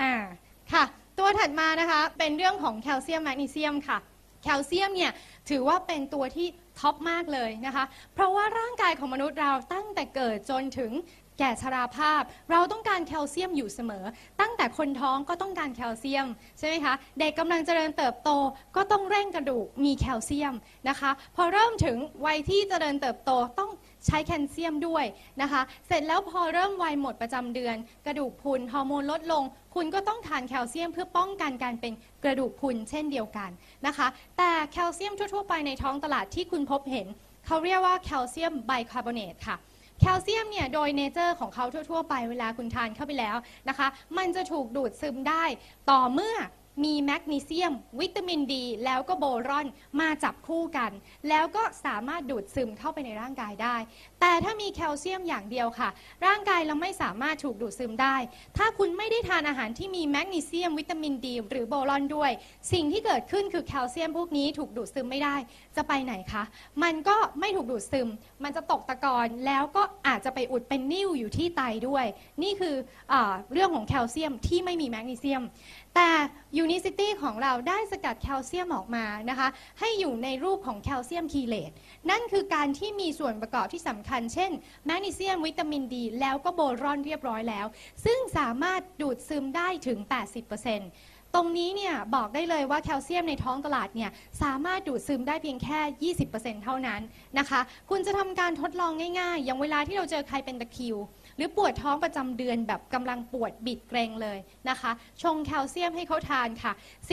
อ่าค่ะ ตัวถัดมานะคะเป็นเรื่องของแคลเซียมแมกนีเซียมค่ะ แคลเซียมเนี่ยถือว่าเป็นตัวที่ท็อปมากเลยนะคะ เพราะว่าร่างกายของมนุษย์เราตั้งแต่เกิดจนถึง ก่ชราภาพ เราต้องการแคลเซียมอยู่เสมอ ตั้งแต่คนท้องก็ต้องการแคลเซียมใช่ไหมคะเด็กกำลังเจริญเติบโตก็ต้องเร่งกระดูกมีแคลเซียมนะคะ พอเริ่มถึงวัยที่เจริญเติบโตต้องใช้แคลเซียมด้วยนะคะ เสร็จแล้วพอเริ่มวัยหมดประจำเดือน กระดูกพุนฮอร์โมนลดลง คุณก็ต้องทานแคลเซียมเพื่อป้องกันการเป็นกระดูกพุนเช่นเดียวกันนะคะ แต่แคลเซียมทั่ว ๆ ไปในท้องตลาดที่คุณพบเห็น เขาเรียกว่าแคลเซียมไบคาร์บอเนตค่ะ แคลเซียมเนี่ยโดยเนเจอร์ของเขาทั่ว ๆ ไปเวลาคุณทานเข้าไปแล้วนะคะ มันจะถูกดูดซึมได้ต่อเมื่อ มีแมกนีเซียม วิตามินดี แล้วก็โบรอนมาจับคู่กัน แล้วก็สามารถดูดซึมเข้าไปในร่างกายได้ แต่ถ้ามีแคลเซียมอย่างเดียวค่ะ ร่างกายเราไม่สามารถถูกดูดซึมได้ ถ้าคุณไม่ได้ทานอาหารที่มีแมกนีเซียม วิตามินดี หรือโบรอนด้วย สิ่งที่เกิดขึ้นคือแคลเซียมพวกนี้ถูกดูดซึมไม่ได้ จะไปไหนคะ มันก็ไม่ถูกดูดซึม มันจะตกตะกอนแล้วก็อาจจะไปอุดเป็นนิ่วอยู่ที่ไตด้วย นี่คืออเรื่องของแคลเซียมที่ไม่มีแมกนีเซียม แต่ยููนิซิตี้ของเราได้สกัดแคลเซียมออกมานะคะให้อยู่ในรูปของแคลเซียมคีเลตนั่นคือการที่มีส่วนประกอบที่สำคัญ เช่น แมกนีเซียมวิตามินดี แล้วก็โบรอนเรียบร้อยแล้ว ซึ่งสามารถดูดซึมได้ถึง 80% ตรงนี้เนี่ยบอกได้เลยว่าแคลเซียมในท้องตลาดเนี่ยสามารถดูดซึมได้เพียงแค่ 20%เท่านั้นนะคะ คุณจะทำการทดลองง่ายๆ อย่างเวลาที่เราเจอใครเป็นตะคริว หรือปวดท้องประจำเดือนแบบกำลังปวดบิดเกรงเลยนะคะ ชงแคลเซียมให้เขาทานค่ะ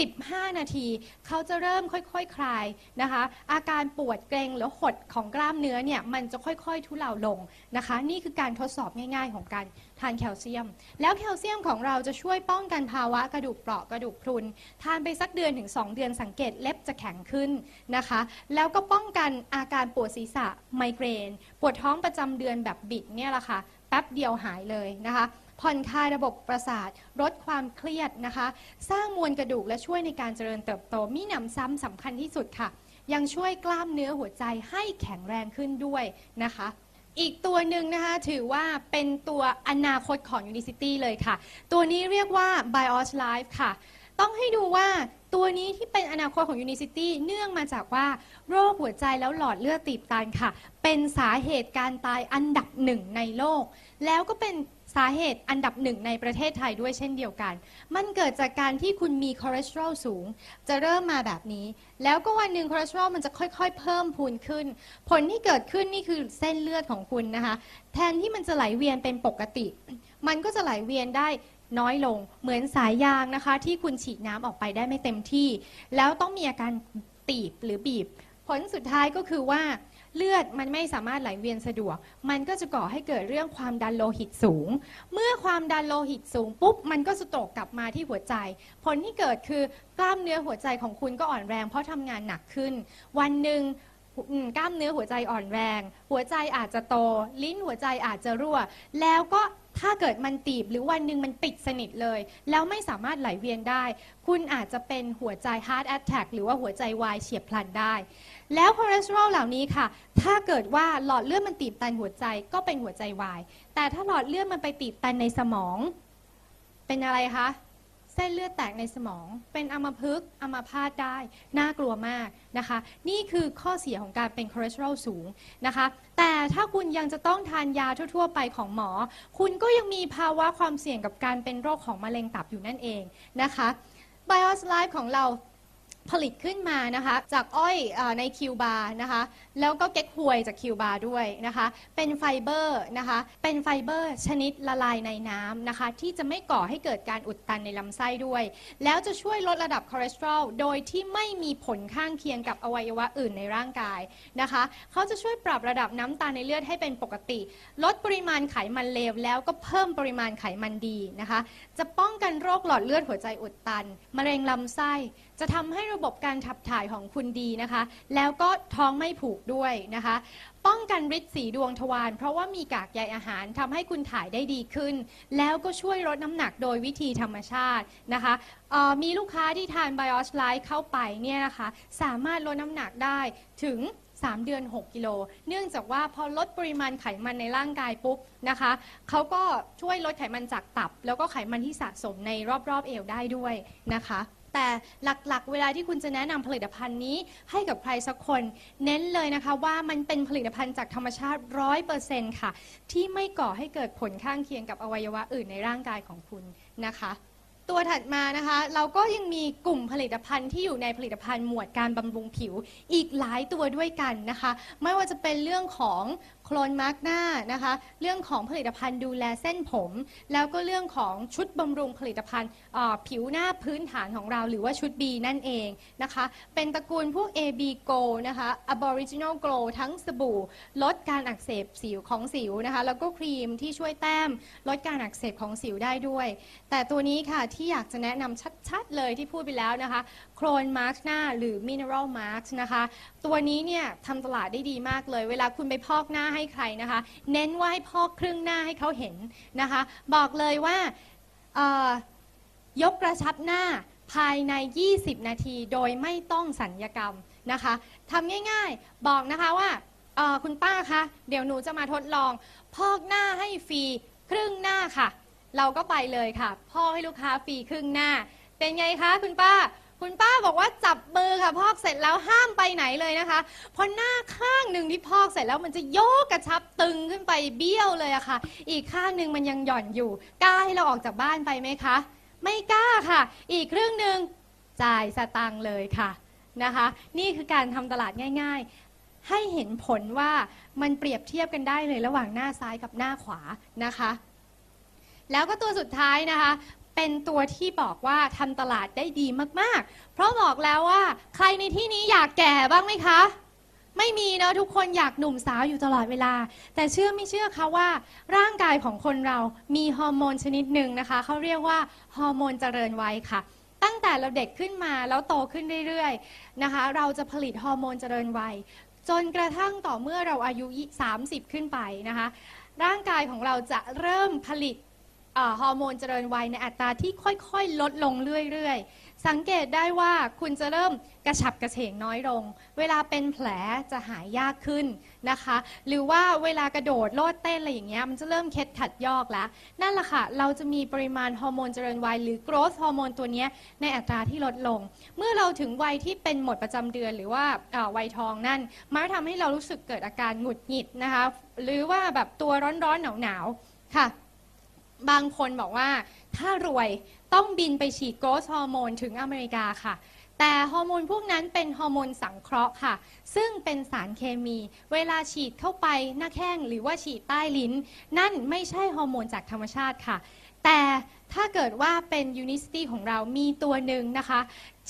15 นาที เขาจะเริ่มค่อยๆคคลายนะคะ อาการปวดเกรงหรือหดของกล้ามเนื้อเนี่ยมันจะค่อยๆ ทุเลาลงนะคะ นี่คือการทดสอบง่ายๆ ของการทานแคลเซียม แล้วแคลเซียมของเราจะช่วยป้องกันภาวะกระดูกเปราะกระดูกพรุน ทานไปสักเดือนถึง 2 เดือนสังเกตเล็บจะแข็งขึ้นนะคะ แล้วก็ป้องกันอาการปวดศีรษะไมเกรน ปวดท้องประจำเดือนแบบบิดเนี่ยแหละค่ะ แป๊บเดียวหายเลยนะคะผ่อนคลายระบบประสาทลดความเครียดนะคะ สร้างมวลกระดูกและช่วยในการเจริญเติบโตมีหนำซ้ำสำคัญที่สุดค่ะ ยังช่วยกล้ามเนื้อหัวใจให้แข็งแรงขึ้นด้วยนะคะอีกตัวหนึ่งนะคะถือว่าเป็นตัวอนาคตของ Unicity เลยค่ะ ตัวนี้เรียกว่า BIOS Life ค่ะ ต้องให้ดูว่าตัวนี้ที่เป็นอนาคตของ Unicity เนื่องมาจากว่าโรคหัวใจแล้วหลอดเลือดตีบตันค่ะ เป็นสาเหตุการตายอันดับหนึ่งในโลก แล้วก็เป็นสาเหตุอันดับหนึ่งในประเทศไทยด้วยเช่นเดียวกัน มันเกิดจากการที่คุณมีคอเลสเตอรอลสูง จะเริ่มมาแบบนี้ แล้วก็วันหนึ่งคอเลสเตอรอลมันจะค่อยๆ เพิ่มพูนขึ้น ผลที่เกิดขึ้นนี่คือเส้นเลือดของคุณนะคะ แทนที่มันจะไหลเวียนเป็นปกติ มันก็จะไหลเวียนได้ น้อยลง เหมือนสายยางนะคะ ที่คุณฉีดน้ำออกไปได้ไม่เต็มที่ แล้วต้องมีอาการตีบหรือบีบ ผลสุดท้ายก็คือว่าเลือดมันไม่สามารถไหลเวียนสะดวก มันก็จะก่อให้เกิดเรื่องความดันโลหิตสูง เมื่อความดันโลหิตสูงปุ๊บ มันก็สโตรกกลับมาที่หัวใจ ผลที่เกิดคือกล้ามเนื้อหัวใจของคุณก็อ่อนแรงเพราะทำงานหนักขึ้น วันหนึ่ง กล้ามเนื้อหัวใจอ่อนแรง หัวใจอาจจะโต ลิ้นหัวใจอาจจะรั่ว แล้วก็ถ้าเกิดมันตีบหรือวันหนึ่งมันปิดสนิทเลย แล้วไม่สามารถไหลเวียนได้ คุณอาจจะเป็นหัวใจ heart attack หรือว่าหัวใจวายเฉียบพลันได้ แล้วคอเลสเตอรอลเหล่านี้ค่ะ ถ้าเกิดว่าหลอดเลือดมันตีบตันหัวใจก็เป็นหัวใจวาย แต่ถ้าหลอดเลือดมันไปตีบตันในสมอง เป็นอะไรคะ ส้นเลือดแตกในสมอง เป็นอัมพฤกษ์อัมพาตได้ น่ากลัวมากนะคะ นี่คือข้อเสียของการเป็นคอเลสเตอรอลสูงนะคะ แต่ถ้าคุณยังจะต้องทานยาทั่ว ๆ ไปของหมอ คุณก็ยังมีภาวะความเสี่ยงกับการเป็นโรคของมะเร็งตับอยู่นั่นเองนะคะ BIOS Life ของเรา ผลิตขึ้นมานะคะจากอ้อยออในคิวบาร์นะคะแล้วก็เก๊กฮวยจากคิวบาร์ด้วยนะคะเป็นไฟเบอร์นะคะเป็นไฟเบอร์ชนิดละลายในน้ำนะคะที่จะไม่ก่อให้เกิดการอุดตันในลำไส้ด้วย แล้วจะช่วยลดระดับคอเลสเตอรอลโดยที่ไม่มีผลข้างเคียงกับอวัยวะอื่นในร่างกายนะคะเขาจะช่วยปรับระดับน้ำตาลในเลือดให้เป็นปกติ ลดปริมาณไขมันเลวแล้วก็เพิ่มปริมาณไขมันดีนะคะจะป้องกันโรคหลอดเลือดหัวใจอุดตัน มะเร็งลำไส้ จะทำให้ระบบการขับถ่ายของคุณดีนะคะ แล้วก็ท้องไม่ผูกด้วยนะคะ ป้องกันฤทธิ์สีดวงทวาร เพราะว่ามีกากใยอาหารทำให้คุณถ่ายได้ดีขึ้น แล้วก็ช่วยลดน้ำหนักโดยวิธีธรรมชาตินะคะอ่อมีลูกค้าที่ทาน BIOS Life เข้าไปเนี่ยนะคะ สามารถลดน้ำหนักได้ถึง3 เดือน 6 กิโล เนื่องจากว่าพอลดปริมาณไขมันในร่างกายปุ๊บนะคะ เขาก็ช่วยลดไขมันจากตับ แล้วก็ไขมันที่สะสมในรอบๆเอวได้ด้วยนะคะ แต่หลักๆ เวลาที่คุณจะแนะนำผลิตภัณฑ์นี้ให้กับใครสักคน เน้นเลยนะคะว่ามันเป็นผลิตภัณฑ์จากธรรมชาติร้อยเปอร์เซ็นต์ค่ะ ที่ไม่ก่อให้เกิดผลข้างเคียงกับอวัยวะอื่นในร่างกายของคุณนะคะ ตัวถัดมานะคะ เราก็ยังมีกลุ่มผลิตภัณฑ์ที่อยู่ในผลิตภัณฑ์หมวดการบำรุงผิวอีกหลายตัวด้วยกันนะคะ ไม่ว่าจะเป็นเรื่องของ โคลนมาร์กหน้านะคะ เรื่องของผลิตภัณฑ์ดูแลเส้นผม แล้วก็เรื่องของชุดบำรุงผลิตภัณฑ์ผิวหน้าพื้นฐานของเราหรือว่าชุด B นั่นเองนะคะ เป็นตระกูลพวก AB Go นะคะ Aboriginal Glow ทั้งสบู่ ลดการอักเสบสิวของสิวนะคะ แล้วก็ครีมที่ช่วยแต้ม ลดการอักเสบของสิวได้ด้วย แต่ตัวนี้ค่ะที่อยากจะแนะนำชัดๆเลยที่พูดไปแล้วนะคะโครนมาร์กหน้าหรือมิน e รัลมาร์กนะคะ ตัวนี้เนี่ยทำตลาดได้ดีมากเลย เวลาคุณไปพอกหน้าให้ใครนะคะ เน้นว่าให้พอกครึ่งหน้าให้เขาเห็นนะคะ บอกเลยว่าเอ่อยกกระชับหน้าภายใน 20 นาทีโดยไม่ต้องสัญญกรรมนะคะทำง่ายๆ บอกนะคะว่าคุณป้าคะเดี๋ยวหนูจะมาทดลอง พอกหน้าให้ฟรีครึ่งหน้าค่ะ เราก็ไปเลยค่ะพ่อกให้ลูกค้าฟรีครึ่งหน้า เป็นไงคะคุณป้า คุณป้าบอกว่าจับมือค่ะพอกเสร็จแล้วห้ามไปไหนเลยนะคะเพราะหน้าข้างหนึ่งที่พอกเสร็จแล้วมันจะโยกกระชับตึงขึ้นไปเบี้ยวเลยอะค่ะ อีกข้างหนึ่งมันยังหย่อนอยู่กล้าให้เราออกจากบ้านไปไหมคะ ไม่กล้าค่ะ อีกครึ่งหนึ่งจ่ายสตังค์เลยค่ะนะคะ นี่คือการทำตลาดง่าย ๆให้เห็นผลว่ามันเปรียบเทียบกันได้เลยระหว่างหน้าซ้ายกับหน้าขวานะคะ แล้วก็ตัวสุดท้ายนะคะ เป็นตัวที่บอกว่าทำตลาดได้ดีมากๆ เพราะบอกแล้วว่า ใครในที่นี้อยากแก่บ้างไหมคะ ไม่มีเนอะทุกคนอยากหนุ่มสาวอยู่ตลอดเวลา แต่เชื่อไม่เชื่อคะว่า ร่างกายของคนเรามีฮอร์โมนชนิดหนึ่งนะคะเขาเรียกว่าฮอร์โมนเจริญวัยค่ะตั้งแต่เราเด็กขึ้นมาแล้วโตขึ้นเรื่อยๆนะคะ เราจะผลิตฮอร์โมนเจริญวัย จนกระทั่งต่อเมื่อเราอายุ 30 ขึ้นไปนะคะ ร่างกายของเราจะเริ่มผลิต ฮอร์โมนเจริญวัยในอัตราที่ค่อยๆ ลดลงเรื่อยๆ สังเกตได้ว่าคุณจะเริ่มกระฉับกระเฉงน้อยลง เวลาเป็นแผลจะหายยากขึ้นนะคะ หรือว่าเวลากระโดดโลดเต้นอะไรอย่างเงี้ยมันจะเริ่มเคล็ดขัดยอกแล้ว นั่นแหละค่ะ เราจะมีปริมาณฮอร์โมนเจริญวัยหรือ growth ฮอร์โมนตัวนี้ในอัตราที่ลดลง เมื่อเราถึงวัยที่เป็นหมดประจำเดือนหรือว่าวัยทองนั่นมันทำให้เรารู้สึกเกิดอาการหงุดหงิดนะคะ หรือว่าแบบตัวร้อนๆหนาวๆค่ะ บางคนบอกว่าถ้ารวยต้องบินไปฉีดโกรทฮอร์โมนถึงอเมริกาค่ะ แต่ฮอร์โมนพวกนั้นเป็นฮอร์โมนสังเคราะห์ค่ะ ซึ่งเป็นสารเคมี เวลาฉีดเข้าไปหน้าแข้งหรือว่าฉีดใต้ลิ้น นั่นไม่ใช่ฮอร์โมนจากธรรมชาติค่ะ แต่ถ้าเกิดว่าเป็นยูนิสตี้ของเรามีตัวหนึ่งนะคะ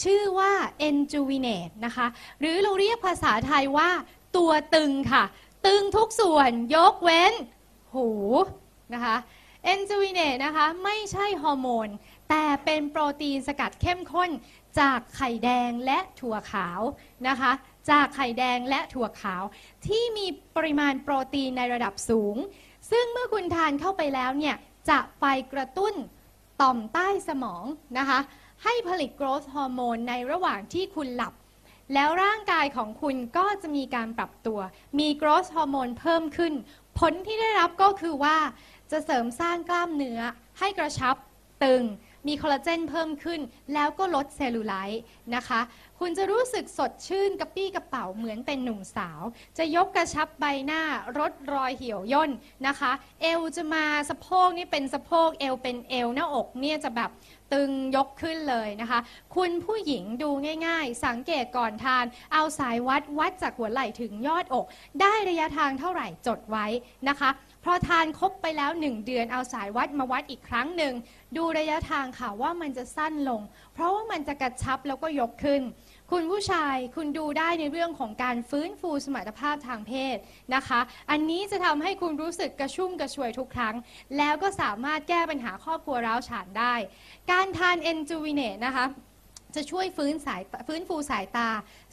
ชื่อว่า e n j u v i n a t e นะคะ หรือเราเรียกภาษาไทยว่าตัวตึงค่ะ ตึงทุกส่วนยกเว้นหูนะคะ เอนจูวิเนตนะคะไม่ใช่ฮอร์โมน แต่เป็นโปรตีนสกัดเข้มข้นจากไข่แดงและถั่วขาวนะคะ จากไข่แดงและถั่วขาว ที่มีปริมาณโปรตีนในระดับสูง ซึ่งเมื่อคุณทานเข้าไปแล้วเนี่ย จะไปกระตุ้นต่อมใต้สมองนะคะ ให้ผลิตโกรทฮอร์โมนในระหว่างที่คุณหลับ แล้วร่างกายของคุณก็จะมีการปรับตัว มีโกรทฮอร์โมนเพิ่มขึ้น ผลที่ได้รับก็คือว่า จะเสริมสร้างกล้ามเนื้อ ให้กระชับตึง มีคอลลาเจนเพิ่มขึ้น แล้วก็ลดเซลลูไลท์นะคะ คุณจะรู้สึกสดชื่นกระปี้กระเป๋าเหมือนเป็นหนุ่มสาว จะยกกระชับใบหน้าลดรอยเหี่ยวย่นนะคะ เอวจะมาสะโพกนี่เป็นสะโพกเอวเป็นเอวหน้าอกเนี่ยจะแบบ ตึงยกขึ้นเลยนะคะ คุณผู้หญิงดูง่าย ๆ สังเกตก่อนทาน เอาสายวัดวัดจากหัวไหล่ถึงยอดอก ได้ระยะทางเท่าไหร่จดไว้นะคะพอทานครบไปแล้ว 1 เดือนเอาสายวัดมาวัดอีกครั้งหนึ่งดูระยะทางค่ะว่ามันจะสั้นลง เพราะว่ามันจะกระชับแล้วก็ยกขึ้น คุณผู้ชายคุณดูได้ในเรื่องของการฟื้นฟูสมรรถภาพทางเพศนะคะ อันนี้จะทำให้คุณรู้สึกกระชุ่มกระชวยทุกครั้ง แล้วก็สามารถแก้ปัญหาครอบครัวร้าวฉานได้ การทานเอนจูวิเนตนะคะ จะช่วยฟื้นสายฟื้นฟูสายตา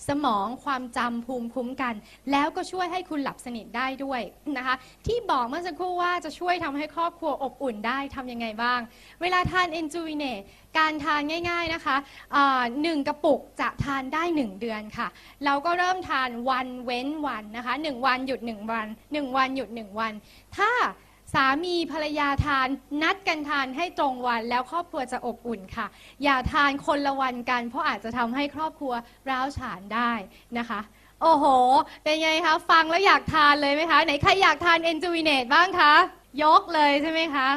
สมองความจำภูมิคุ้มกัน แล้วก็ช่วยให้คุณหลับสนิทได้ด้วยนะคะ ที่บอกเมื่อสักครู่ว่าจะช่วยทำให้ครอบครัวอบอุ่นได้ทำยังไงบ้าง เวลาทาน e n j u v i n a t e การทานง่าย ๆนะคะหนึ่งกระปุกจะทานได้ 1 เดือนค่ะ เราก็เริ่มทานวันเว้นวันนะคะ 1 วันหยุด 1 วัน 1 วันหยุด 1 วัน ถ้า สามีภรรยาทานนัดกันทานให้ตรงวันแล้วครอบครัวจะอบอุ่นค่ะ อย่าทานคนละวันกัน เพราะอาจจะทำให้ครอบครัวร้าวฉานได้นะคะ โอ้โห เป็นไงคะ ฟังแล้วอยากทานเลยไหมคะ ไหนใครอยากทานเอนจูวิเนตบ้างคะ ยกเลยใช่ไหมคะ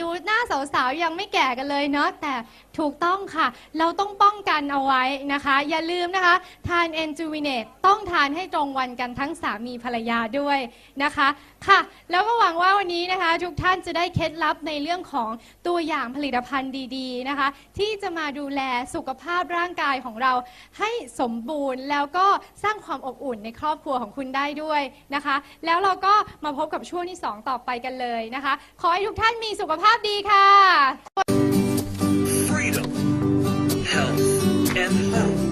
ดูหน้าสาวๆ ยังไม่แก่กันเลยเนาะแต่ ถูกต้องค่ะ เราต้องป้องกันเอาไว้นะคะ อย่าลืมนะคะ ทานเอนจูวินเนตต้องทานให้ตรงวันกันทั้งสามีภรรยาด้วยนะคะค่ะ แล้วก็หวังว่าวันนี้นะคะ ทุกท่านจะได้เคล็ดลับในเรื่องของตัวอย่างผลิตภัณฑ์ดีๆนะคะ ที่จะมาดูแลสุขภาพร่างกายของเราให้สมบูรณ์ แล้วก็สร้างความอบอุ่นในครอบครัวของคุณได้ด้วยนะคะ แล้วเราก็มาพบกับช่วงที่ 2 ต่อไปกันเลยนะคะ ขอให้ทุกท่านมีสุขภาพดีค่ะ freedom, health, and hope.